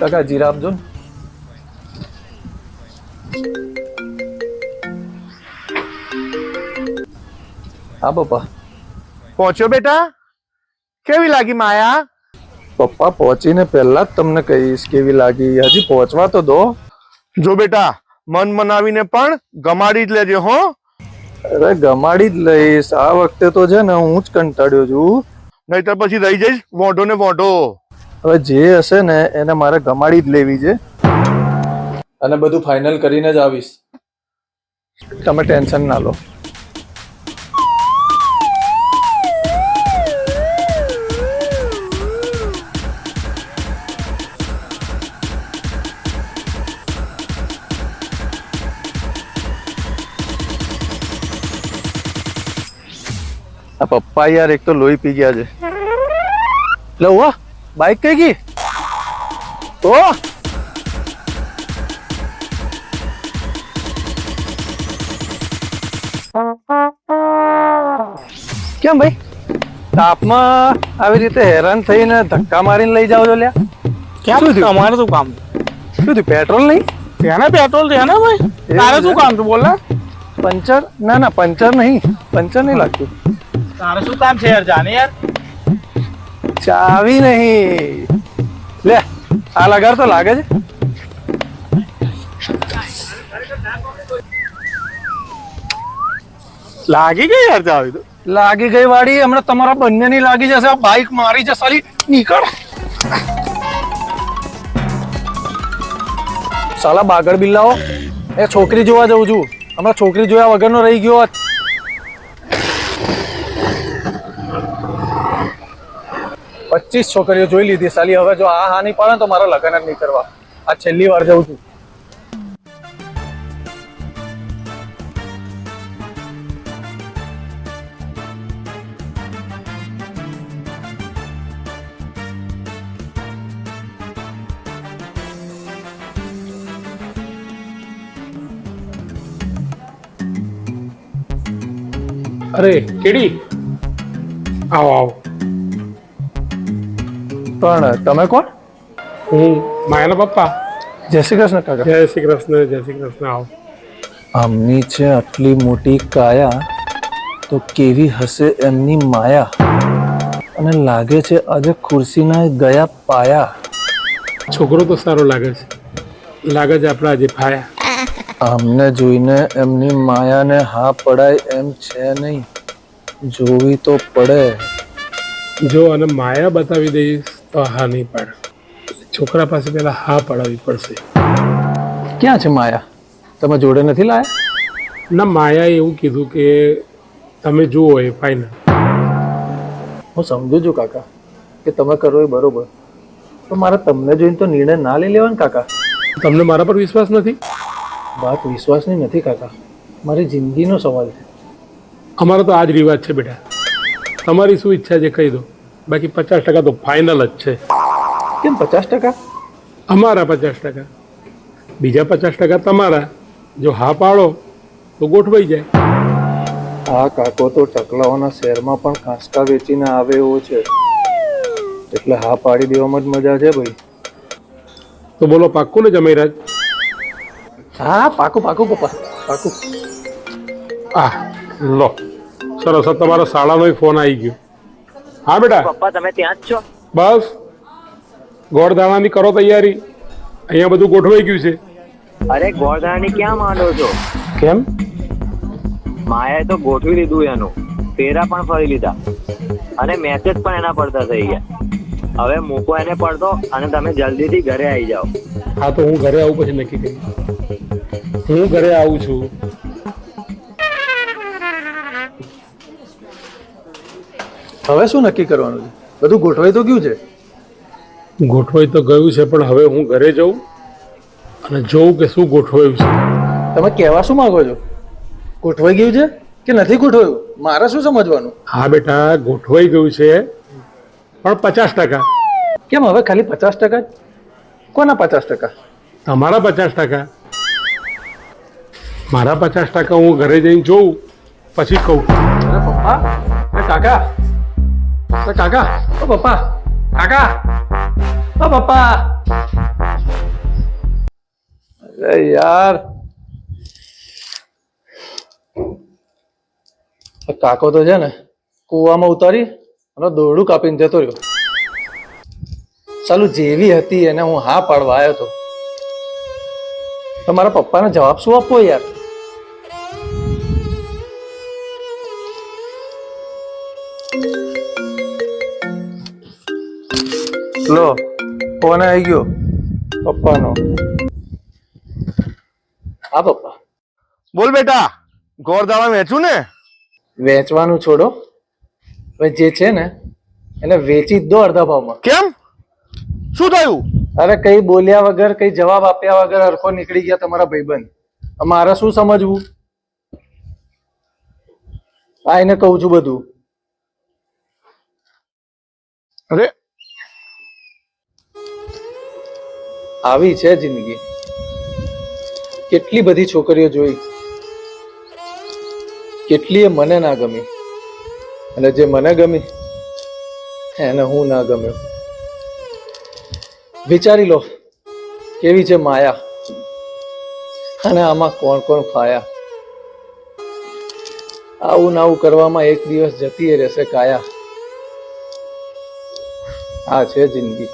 કાકા જીરા આપજો. હા પપ્પા. પહોંચ્યો બેટા? કેવી લાગી માયા? પપ્પા પહોંચીને પહેલા જ તમને કહીશ કેવી લાગી. હજી પહોંચવા તો દો. જો બેટા મન મનાવીને પણ ગમાડી જ લેજે હો. અરે ગમાડી જ લઈશ. આ વખતે તો છે ને હું જ કંટાળ્યો છું. નહીતર પછી રહી જઈશ વોઢો ને વોંઢો. હવે જે હશે ને એને મારે ગમાડી જ લેવી છે. અને બધું ફાઇનલ કરીને જ આવીશ. તમે ટેન્શન ના લો. પપ્પા યાર એક તો લોહી પી ગયા છે. લે વાહ બાઈક કઈ ગઈ? ઓ! કેમ ભાઈ? તાપમાં આવી રીતે હેરાન થઈને ધક્કા મારીને લઈ જાવ છો લ્યા. ક્યાં શું? તમારે શું કામ? શું થયું? પેટ્રોલ નહીં? તેને પેટ્રોલ છે ને ભાઈ? તારે શું કામ છે? બોલ પંચર? ના ના પંચર નહીં. પંચર નહીં લાગતું. તારે શું કામ છે યાર? જાને યાર. ચાવી નહીં. લે, આ લગાડ તો લાગે છે. લાગી ગઈ યાર ચાવી તો. લાગી ગઈ વાડી, હમણાં તમારા બંનેની લાગી જશે. આ બાઈક મારી જશે. સાલી નીકળ. સાલા બાગડ બિલ્લાઓ, એ છોકરી જોવા જઉં છું. હમણાં છોકરી જોયા વગરનો રહી ગયો. પચીસ છોકરીઓ જોઈ લીધી. સાલી, હવે જો આ હા નહીં પાડે તો મારા લગ્ન જ નહીં કરવા. આ છેલ્લી વાર જઉં છું. અરે, કેડી? આવો આવો. પણ તમે કોણ? હું માયાના પપ્પા. જય શ્રી કૃષ્ણ કાકા. જય શ્રી કૃષ્ણ જય શ્રી કૃષ્ણ આવો. આમની છે આટલી મોટી કાયા તો કેવી હશે એમની માયા? અને લાગે છે આજે ખુરશીના ગયા પાયા. છોકરો તો સારો લાગે છે. લાગે છે આપણા આજે ફાયા. આમને જોઈને એમની માયાને હા પડાય એમ છે નહીં. જોવી તો પડે. જો અને માયા બતાવી દઈશ તો હા નહીં પાડ. છોકરા પાસે પહેલા હા પડાવવી પડશે. ક્યાં છે માયા? તમે જોડે નથી લાયા? ના માયાએ એવું કીધું કે તમે જુઓ એ ફાઇનલ હું સમજુ છું કાકા કે તમે કરો એ બરોબર. તો મારા તમને જોઈને તો નિર્ણય ના લઈ લેવાનો કાકા. તમને મારા પર વિશ્વાસ નથી? વાત વિશ્વાસની નથી કાકા. મારી જિંદગીનો સવાલ છે. અમારો તો આ જ રિવાજ છે બેટા. તમારી શું ઈચ્છા છે કહી દો. બાકી પચાસ ટકા તો ફાઇનલ જ છે. કેમ પચાસ ટકા? અમારા પચાસ ટકા. બીજા પચાસ ટકા તમારા. જો હા પાડો તો ગોઠવાઈ જાય. આ કાકો તો ટકલાઓના શહેરમાં પણ કાંસકા વેચીને આવે એવો છે. એટલે હા પાડી દેવામાં જ મજા છે ભાઈ. તો બોલો પાક્કું ને જમાઈરાજ હા પાકું પાકું પપ્પા પાકું આ લો. સરસ તમારા શાળાનો ફોન આવી ગયો. હા બેટા. પપ્પા તમે ત્યાં જ છો? બસ. ગોળધાણાની કરો તૈયારી. અહીંયા બધું ગોઠવાઈ ગયું છે. અરે ગોળધાણાની ક્યાં માંડો છો? કેમ? માયાએ તો ગોઠવી લીધું એનું. ફેરા પણ ફરી લીધા. અને મેસેજ પણ એના પડતા થઈ ગયા હવે મૂકો એને પડતો અને તમે જલ્દીથી ઘરે આવી જાઓ. હા તો હું ઘરે આવું પછી નક્કી કરી. હું ઘરે આવું છું. હવે શું નક્કી કરવાનું છે? બધું ગોઠવાઈ તો ગયું છે? ગોઠવાઈ તો ગયું છે પણ હવે હું ઘરે જઉં અને જોઉં કે શું ગોઠવાયું છે. તમે કહેવા શું માંગો છો? ગોઠવાઈ ગયું છે કે નથી ગોઠવાયું? મારે શું સમજવાનું? હા બેટા ગોઠવાઈ ગયું છે પણ પચાસ ટકા. કેમ હવે ખાલી પચાસ ટકા કોના પચાસ ટકા? તમારા પચાસ ટકા. મારા પચાસ ટકા હું ઘરે જઈને જોઉં પછી કહું. પપ્પા? કાકા કાકા ઓ પપ્પા કાકા ઓ પપ્પા અરે યાર કાકો તો છે ને કૂવામાં ઉતારી અને દોરડું કાપીને જતો રહ્યો ચાલુ જેવી હતી, એને હું હા પાડવા આવ્યો હતો. તો મારા પપ્પાને જવાબ શું આપવો યાર? લો ફોન આવી ગયો. પપ્પાનો. હા પપ્પા. બોલ બેટા ગોરદાળા વેચું ને? વેચવાનું છોડો. હવે જે છે ને એને વેચી જ દો અડધા ભાવમાં. કેમ? શું થયું? અરે કઈ બોલ્યા વગર કઈ જવાબ આપ્યા વગર હરખો નીકળી ગયા તમારા ભાઈબંધ. મારે શું સમજવું? આ એને કહું છું બધું. અરે આવી છે જિંદગી. કેટલી બધી છોકરીઓ જોઈ. કેટલીય મને ના ગમી. અને જે મને ગમી, એને હું ના ગમ્યો. વિચારી લો, કેવી છે માયા? અને આમાં કોણ કોણ ફાયા આવું નાવું કરવામાં એક દિવસ જતી રહેશે કાયા. આ છે જિંદગી.